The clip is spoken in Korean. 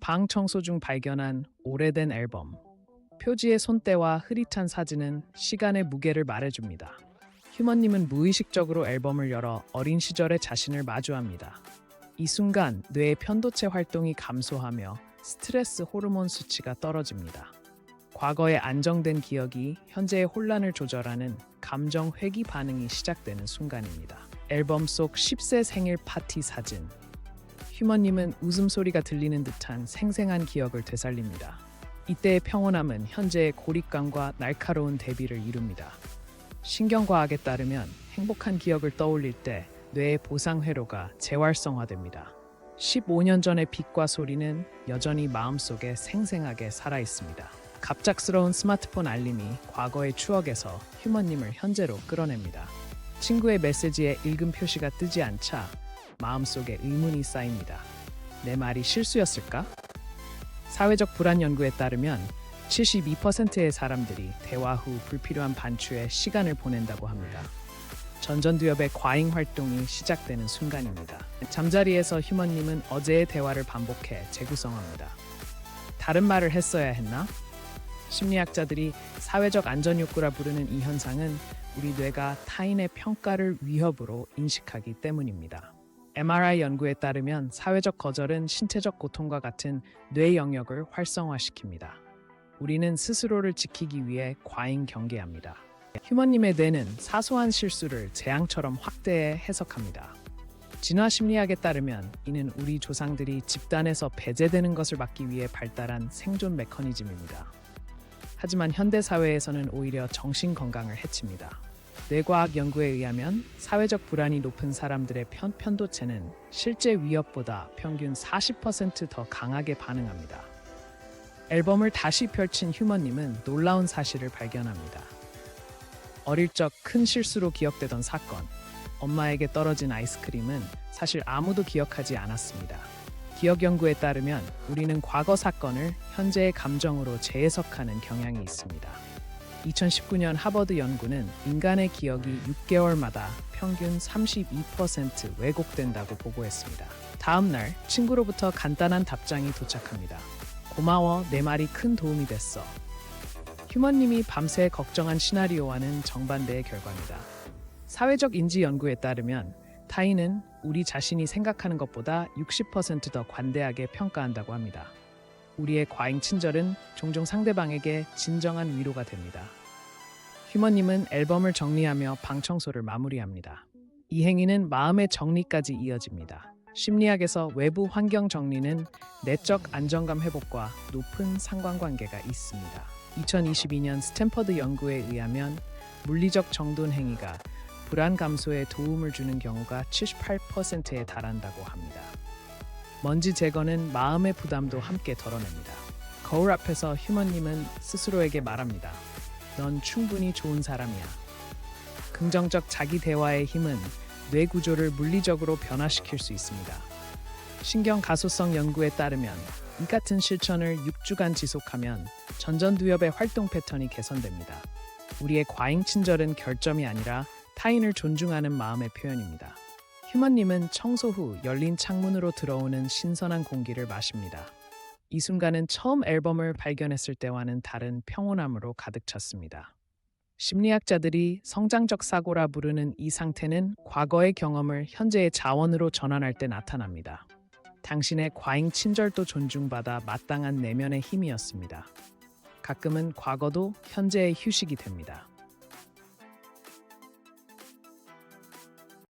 방 청소 중 발견한 오래된 앨범. 표지의 손때와 흐릿한 사진은 시간의 무게를 말해줍니다. 휴먼님은 무의식적으로 앨범을 열어 어린 시절의 자신을 마주합니다. 이 순간 뇌의 편도체 활동이 감소하며 스트레스 호르몬 수치가 떨어집니다. 과거의 안정된 기억이 현재의 혼란을 조절하는 감정 회귀 반응이 시작되는 순간입니다. 앨범 속 10세 생일 파티 사진. 휴먼님은 웃음소리가 들리는 듯한 생생한 기억을 되살립니다. 이때의 평온함은 현재의 고립감과 날카로운 대비를 이룹니다. 신경과학에 따르면 행복한 기억을 떠올릴 때 뇌의 보상 회로가 재활성화됩니다. 15년 전의 빛과 소리는 여전히 마음속에 생생하게 살아 있습니다. 갑작스러운 스마트폰 알림이 과거의 추억에서 휴먼님을 현재로 끌어냅니다. 친구의 메시지에 읽음 표시가 뜨지 않자 마음속에 의문이 쌓입니다. 내 말이 실수였을까? 사회적 불안 연구에 따르면 72%의 사람들이 대화 후 불필요한 반추에 시간을 보낸다고 합니다. 전전두엽의 과잉 활동이 시작되는 순간입니다. 잠자리에서 휴먼님은 어제의 대화를 반복해 재구성합니다. 다른 말을 했어야 했나? 심리학자들이 사회적 안전 욕구라 부르는 이 현상은 우리 뇌가 타인의 평가를 위협으로 인식하기 때문입니다. MRI 연구에 따르면 사회적 거절은 신체적 고통과 같은 뇌 영역을 활성화시킵니다. 우리는 스스로를 지키기 위해 과잉 경계합니다. 휴먼님의 뇌는 사소한 실수를 재앙처럼 확대해 해석합니다. 진화 심리학에 따르면 이는 우리 조상들이 집단에서 배제되는 것을 막기 위해 발달한 생존 메커니즘입니다. 하지만 현대 사회에서는 오히려 정신 건강을 해칩니다. 뇌과학 연구에 의하면 사회적 불안이 높은 사람들의 편, 편도체는 실제 위협보다 평균 40%더 강하게 반응합니다. 앨범을 다시 펼친 휴먼님은 놀라운 사실을 발견합니다. 어릴 적 큰 실수로 기억되던 사건, 엄마에게 떨어진 아이스크림은 사실 아무도 기억하지 않았습니다. 기억 연구에 따르면 우리는 과거 사건을 현재의 감정으로 재해석하는 경향이 있습니다. 2019년 하버드 연구는 인간의 기억이 6개월마다 평균 32% 왜곡된다고 보고했습니다. 다음 날 친구로부터 간단한 답장이 도착합니다. 고마워, 내 말이 큰 도움이 됐어. 휴먼님이 밤새 걱정한 시나리오와는 정반대의 결과입니다. 사회적 인지 연구에 따르면 타인은 우리 자신이 생각하는 것보다 60%더 관대하게 평가한다고 합니다. 우리의 과잉 친절은 종종 상대방에게 진정한 위로가 됩니다. 휴먼님은 앨범을 정리하며 방 청소를 마무리합니다. 이 행위는 마음의 정리까지 이어집니다. 심리학에서 외부 환경 정리는 내적 안정감 회복과 높은 상관관계가 있습니다. 2022년 스탠퍼드 연구에 의하면 물리적 정돈 행위가 불안 감소에 도움을 주는 경우가 78%에 달한다고 합니다. 먼지 제거는 마음의 부담도 함께 덜어냅니다. 거울 앞에서 휴먼님은 스스로에게 말합니다. 넌 충분히 좋은 사람이야. 긍정적 자기 대화의 힘은 뇌 구조를 물리적으로 변화시킬 수 있습니다. 신경 가소성 연구에 따르면 이 같은 실천을 6주간 지속하면 전전두엽의 활동 패턴이 개선됩니다. 우리의 과잉 친절은 결점이 아니라 타인을 존중하는 마음의 표현입니다. 휴먼님은 청소 후 열린 창문으로 들어오는 신선한 공기를 마십니다. 이 순간은 처음 앨범을 발견했을 때와는 다른 평온함으로 가득 찼습니다. 심리학자들이 성장적 사고라 부르는 이 상태는 과거의 경험을 현재의 자원으로 전환할 때 나타납니다. 당신의 과잉 친절도 존중받아 마땅한 내면의 힘이었습니다. 가끔은 과거도 현재의 휴식이 됩니다.